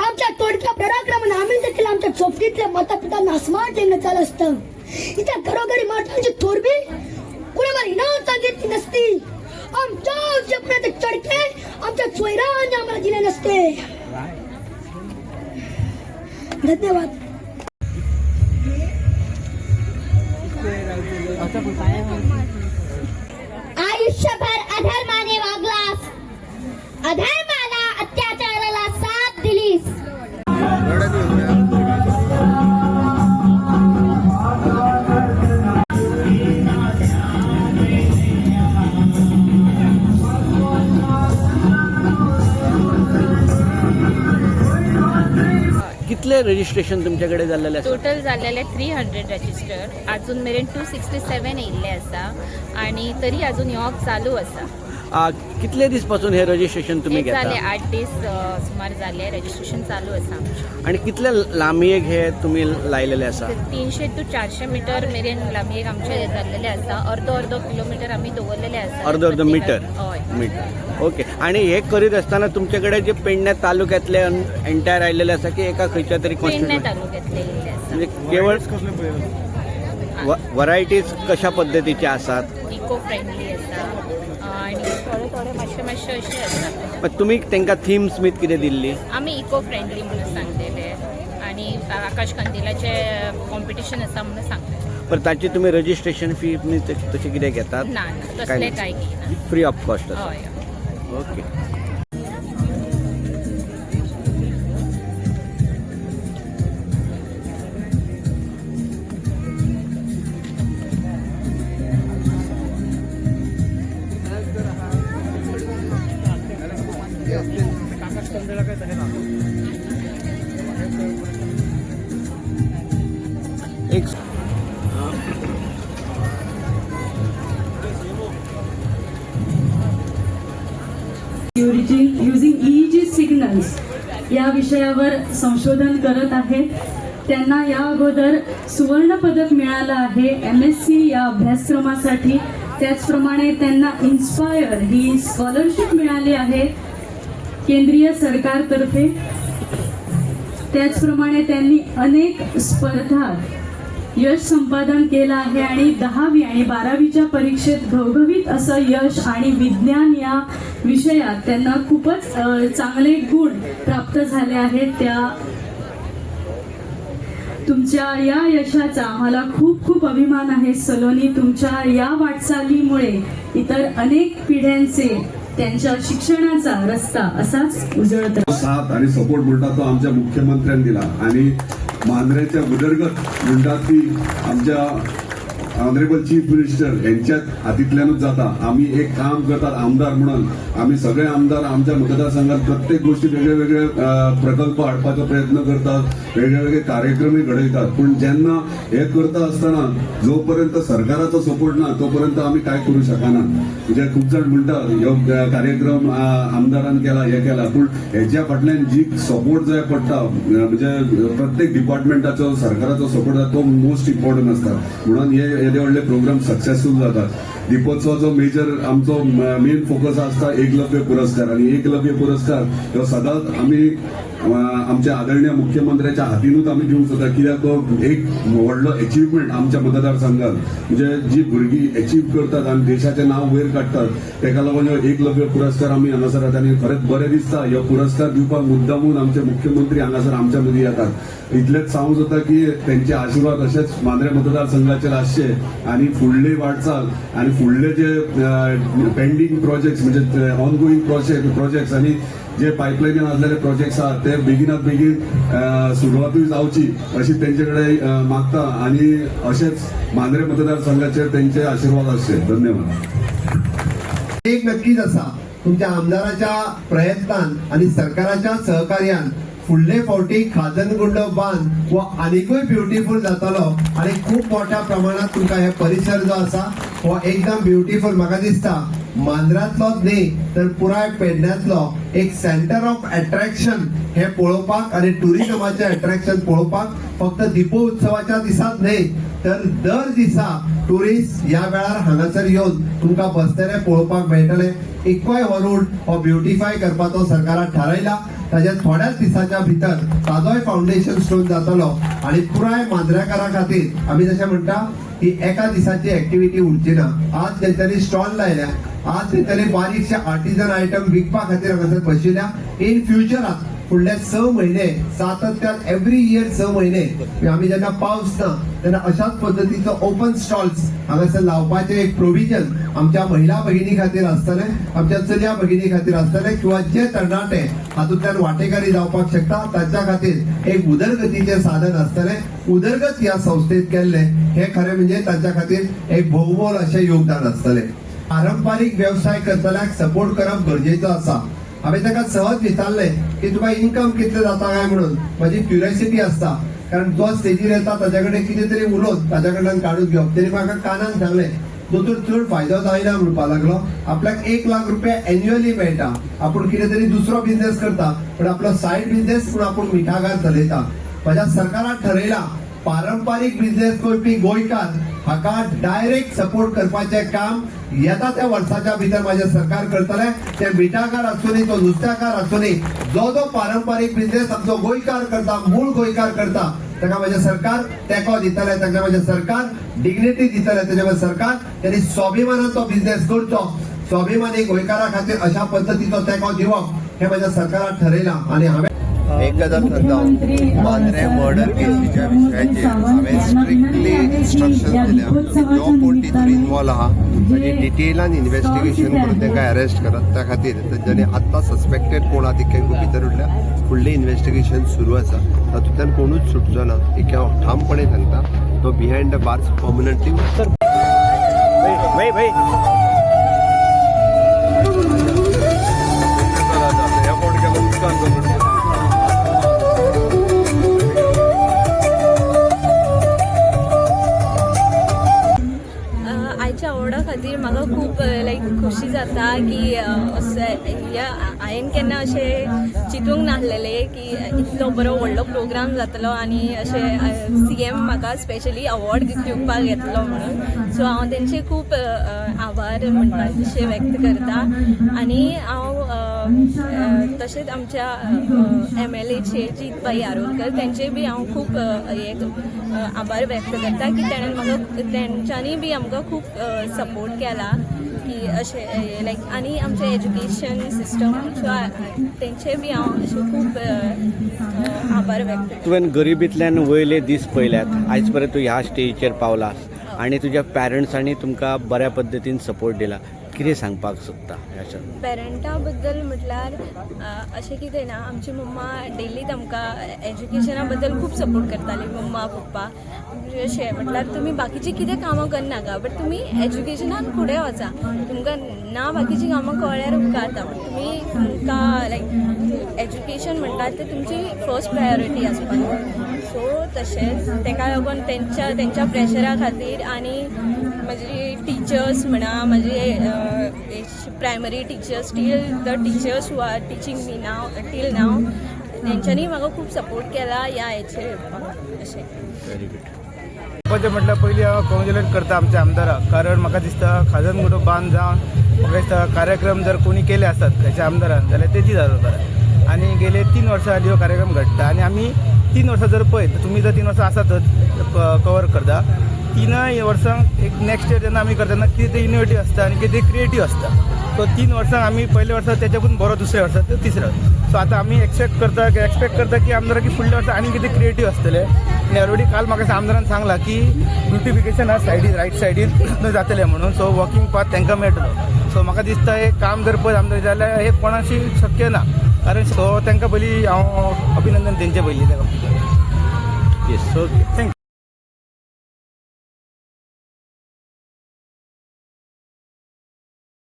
आमच्या तोडक्या पराक्रमाने आम्ही देखील आमच्या चोपटीतल्या माता पितांना अस्मान देणं चालू असतं. इथे घरोघरी महाराजांची थोरबी कुणावर इनाम सांगितली नसती. आमच्या जपण्याचे चडके आमच्या चोयराने आम्हाला दिले नसते. धन्यवाद. आयुष्यभर अधर्माने वागलास. अधर्म रजिस्ट्रेशन तुमच्याकडे जाल्लेले आसा टोटल जाल्लेले थ्री हंड्रेड रजिस्टर अजून मेरेन टू सिक्स्टी सेवन येयल्ले आसा आणि तरी अजून येवप चालू आसा आ, कितले दीसपासून हे रजिस्ट्रेशन तुम्ही जाले घेता? आठ दीस अ, सुमार जाले रजिस्ट्रेशन चालू आसा आमचें. आणि कितले लांबयेक हे तुम्ही लायलेले आसा तीनशे टू चारशे मिटर मेरेन लांबयेक आमचे जाल्लेले आसा अर्दो अर्दो किलोमिटर आमी दवरलेले आसा अर्दो अर्दो मिटर? हय. मिटर. ओके. आणि हे करीत असताना तुमच्याकडे जे पेडण्या तालुक्यातले एंटायर आयलेले आसा की एका खंयच्या तरी पेडणे कॉन्स्टिट्युशन तालुक्यातले येयल्ले आसा म्हणजे केवळ व्हरायटीज कशा पद्धतीचे आसात इको फ्रेंडली आसा अ, आणि थोडे थोडे मातशे मातशे अशे पण तुम्ही तांकां थीम स्मीथ कितें दिल्ली आमी इको फ्रेंडली म्हणून सांगलेले आणि आकाश कंदिलाचे कॉम्पिटिशन आसा म्हणून सांगले पण ताची तुम्ही रजिस्ट्रेशन फी तशी कितें घेतात? ना ना तसले कांय घेयना फ्री ऑफ कॉस्ट आसा हय. ओके युझिंग जी सिग्नल्स या विषयावर संशोधन करत आहेत. त्यांना या अगोदर सुवर्ण पदक मिळालं आहे एम एस सी या अभ्यासक्रमासाठी. त्याचप्रमाणे त्यांना इन्स्पायर ही स्कॉलरशिप मिळाली आहे केंद्रीय सरकारतर्फे. त्याचप्रमाणे त्यांनी अनेक स्पर्धा यश संपादन केलं आहे आणि दहावी आणि बारावीच्या परीक्षेत घवघवीत असं यश आणि विज्ञान या विषयात त्यांना खूपच चांगले गुण प्राप्त झाले आहेत. त्या तुमच्या या यशाचा आम्हाला खूप खूप अभिमान आहे. सलोनी तुमच्या या वाटचालीमुळे इतर अनेक पिढ्यांचे त्यांच्या शिक्षणाचा रस्ता असाच उजळत साथ आणि सपोर्ट म्हणतात तो आमच्या मुख्यमंत्र्यांनी दिला. आणि मांद्रेच्या उदरगत म्हणटा आमच्या ऑनरेबल चीफ मिनिस्टर यांच्याच हातींतल्यानूच जाता. आम्ही एक काम करतात आमदार म्हणून. आम्ही सगळे आमदार आमच्या मतदारसंघात प्रत्येक गोष्टी वेगळे वेगळे प्रकल्प हाडपाचो प्रयत्न करतात. वेगळे वेगळे कार्यक्रमही घडयतात पण जेन्ना हे करता असताना जोपर्यंत सरकाराचो सपोर्ट ना तोपर्यंत आम्ही काय करू शकना म्हणजे खूप जण म्हणतात ह्यो कार्यक्रम आमदारान केला हे केला. पण हेच्या फाटल्यान जी सपोर्ट जाय पडटा म्हणजे प्रत्येक डिपार्टमेंटाचो सरकाराचो सपोर्ट तो मोस्ट इम्पॉर्टंट असता म्हणून हे व्हडले व्हडले प्रोग्राम सक्सेसफूल जातात. दिपोत्सव जो मेजर आमचो मेन फोकस आसता एकलव्य पुरस्कार. आणि एकलव्य पुरस्कार हो सदांच आम्ही आमच्या आदरणीय मुख्यमंत्र्याच्या हातीनूच आम्ही दिवंक सोदता कित्याक तो एक व्हडलो अचिव्हमेंट आमच्या मतदारसंघात. म्हणजे जी भुरगीं अचीव करतात आणि देशाचें नाव वयर काडटात तेका लागून हो म्हणजे एकलव्य पुरस्कार आमी हांगासर येतात आनी खरेंच बरें दिसता. ह्यो पुरस्कार दिवपाक मुद्दामून आमचे मुख्यमंत्री हांगासर आमच्या मदीं येतात. इतलेंच सांगूंक सोदता की तेंचे आशिर्वाद अशेंच मांद्रे मतदारसंघाचेर आसचे आनी फुडली वाटचाल आनी फुडले जे पेंडींग प्रोजेक्ट्स म्हणजे ऑन गोईंग प्रोजेक्ट प्रोजेक्ट्स आनी जे पाईपलाईन आसलेले प्रोजेक्ट्स आहात ते बेगिनात बेगीन सुरवातूय जावची अशी तेंचे कडेन मागता आनी अशेच मांद्रे मतदारसंघाचेर तेंचे आशिर्वाद आसचे धन्यवाद. एक नक्कीच असा तुमच्या आमदाराच्या प्रयत्नान आणि सरकाराच्या सहकार्यान फुडले फावटी खाजनगुंड बांद व आनीकूय ब्युटिफूल जातलो. आणि खूप मोठ्या प्रमाणात तुमकां हे परिसर जो आसा हो एकदम ब्युटिफूल म्हाका दिसता. मांद्रातलोच न्ही तर पुराय पेडण्यातलो. एक सेंटर ऑफ अट्रॅक्शन हे पळोवपाक आणि टुरिझमाचे अट्रॅक्शन पळोवपाक फक्त दिपोत्सवाच्या दिसात न्ही तर दर दिसा टुरिस्ट ह्या वेळार हांगासर येवन तुमकां बसतले पळोवपाक मेळटले. एकूय हो हो ब्युटिफाय करपाचो सरकारान थारायला. ताज्या थोड्याच दिसांच्या भितर ताजोय फाउंडेशन स्टोन जातलो. आणि पुराय मांद्रेकारा खातीर आमी जशें म्हणटा की एका दिसाची एक्टिविटी उरची ना. आज तेंच्यांनी स्टॉल लायल्या. आज तेंच्यांनी बारीकशे आर्टिजन आयटम विकपा खातीर हांगासर बशिल्ल्या इन फ्युचराक फुडले स म्हयने सातत्यात एव्हरी इयर स म्हयने आमी जेन्ना पावस ना तेन्ना अशाच पद्दतीचो ओपन स्टॉल्स हांगासर लावपाचें एक प्रोविजन आमच्या महिला भगिनी खातीर आसतलें आमच्या चलया भगिनी खातीर आसतलें किंवा जे तरणाटे हातूंतल्यान वांटेकारी जावपाक शकता तांच्या खातीर एक उदरगतीचें साधन आसतलें उदरगत ह्या संस्थेत केल्लें हे खरें म्हणजे तांच्या खातीर एक भोवमोल अशें योगदान आसतलें पारंपारीक व्यवसाय करतल्याक सपोर्ट करप गरजेचो आसा हांवें ताका सहज विचारलें की तुका इन्कम कितलें जाता काय म्हणून? म्हजी क्युरियोसिटी आसता कारण जो स्टेजीर येता ताच्या कडेन कितें तरी उलोवन ताच्या कडल्यान काडून घेवप तेणी म्हाका कानान सांगलें दोतोर चड फायदो जायना म्हणपाक लागलो. आपल्याक एक लाख रुपया एन्युअली मेळटा आपूण कितें तरी दुसरो बिझनेस करता पण आपलो सायड बिझनेस म्हणून आपूण मिठागार चलयता म्हज्या सरकारान ठरयला पारंपारीक बिझनेस करपी गोंयकार हाका डायरेक्ट सपोर्ट करपाचें काम येता त्या वर्साच्या भितर माझे सरकार करतले. ते मिठाकार आसूनी तो नुस्त्याकार आसूनी जो जो पारंपारीक बिझनेस आमचो गोंयकार करता मूळ गोंयकार करता ताका माझे सरकार तेको दितले ताका माझे सरकार डिग्निटी दितले ताचे माझे सरकार त्यांनी स्वाभिमानान तो बिझनेस करचो. स्वाभिमानी गोंयकारा खातीर अशा पद्दतीचो तेको दिवप हे माझ्या सरकारान ठरयला. आणि हांवें एकदम सांगता मांद्रे मर्डर केसीच्या विशयाचेर हांवें स्ट्रिक्टली इन्स्ट्रक्शन दिल्या जो कोण तितून इन्वॉल्व आहा. ताची डिटेलान इन्व्हेस्टिगेशन करून तांकां अरेस्ट करत त्या खातीर. तेंच्यांनी आत्तां सस्पेक्टेड कोण आहा तिके भितर उरल्या फुडलें इन्व्हेस्टिगेशन सुरू आसा तातूंतल्यान कोणूच सुटचो ना. एक हांव ठामपणे सांगता तो बिहायंड द बार्स पर्मनंटली भाई भाई. खुशी जाता की असो- ह्या हांवें केन्ना अशें चिंतूंक नासलेलें की इतलो बरो व्हडलो प्रोग्राम जातलो आनी अशें सी एम म्हाका स्पेशली अवॉर्ड दिवपाक येतलो म्हणून. सो हांव तेंचे खूब आभार म्हणटा तशें व्यक्त करता. आनी हांव तशेंच आमच्या एम एल एचे जितबाई आरोलकर तेंचे बी हांव खूब अ, हे आभार व्यक्त करता की तेणें म्हाका तेंच्यांनी बी आमकां खूब सपोर्ट केला. की असे लाईक आणि आमचे एज्युकेशन सिस्टम तेंचे बी हांव अशें खूब आभार व्यक्त तुवें गरिबींतल्यान वयले दीस पयल्यात आयज पर्यंत तूं ह्या स्टेजीचेर पावलास आनी तुज्या पॅरंट्सांनी तुमकां बऱ्या पद्दतीन सपोर्ट दिला. कितें सांगपाक सोदता पेरंटा बद्दल म्हटल्यार अशें कितें ना आमची मम्मा डेली आमकां एज्युकेशना बद्दल खूब सपोर्ट करताली मम्मा पप्पा. म्हणजे अशें म्हटल्यार तुमी बाकीचीं कितें कामां करनाका बट तुमी एज्युकेशनान फुडें वचा. तुमकां ना बाकीचीं कामां कळ्ळ्यार उपकारता बट तुमी तुमकां लायक एज्युकेशन म्हणटात तें तुमची फर्स्ट प्रायोरिटी आसपाक सो तशेंच ताका लागून तेंच्या तेंच्या प्रेशरा खातीर आनी म्हजी टिचर्स म्हणा म्हजे primary teachers till the teachers who are teaching मी नाव टील नाव तेंच्यांनी म्हाका खूब सपोर्ट केला ह्या हेचेर अशें व्हेरी गुड म्हटल्यार पयलीं हांव कॉंग्रेच्युलेट करता आमच्या आमदाराक कारण म्हाका दिसता खाजन मुठो बांद जावन म्हाका दिसता कार्यक्रम जर कोणी केले आसत खंयच्या आमदारान जाल्यार तेची जाता आनी गेले तीन वर्सां आदी हो कार्यक्रम घडटा आनी आमी तीन वर्सां जर पळयत तुमी जर तीन वर्सां आसातच कवर करता तिनय वर्सांक एक नेक्स्ट इयर जेन्ना आमी करता तेन्ना कितें तरी इनोवेटीव आसता आनी कितें क्रिएटीव आसता सो तीन वर्सांक आमी पयल्या वर्सा तेच्याकून बरो दुसऱ्या वर्सा तो तिसऱ्या सो आतां आमी एक्सेप्ट करता एक्सपेक्ट करता की आमदार की फुडल्या वर्सा आनी कितें क्रिएटीव आसतलें आनी ऑलरेडी काल म्हाका आमदारान सांगला की ब्युटिफिकेशन हा सायडीन रायट सायडीन जातलें म्हणून. सो वॉकिंग पाथ तांकां मेळटलो सो म्हाका दिसता हे काम जर पळय आमदार जाल्यार हे कोणाशी शक्य ना. कारण सो तांकां पयलीं हांव अभिनंदन तेंचे पयलीं येस ओके थँक्यू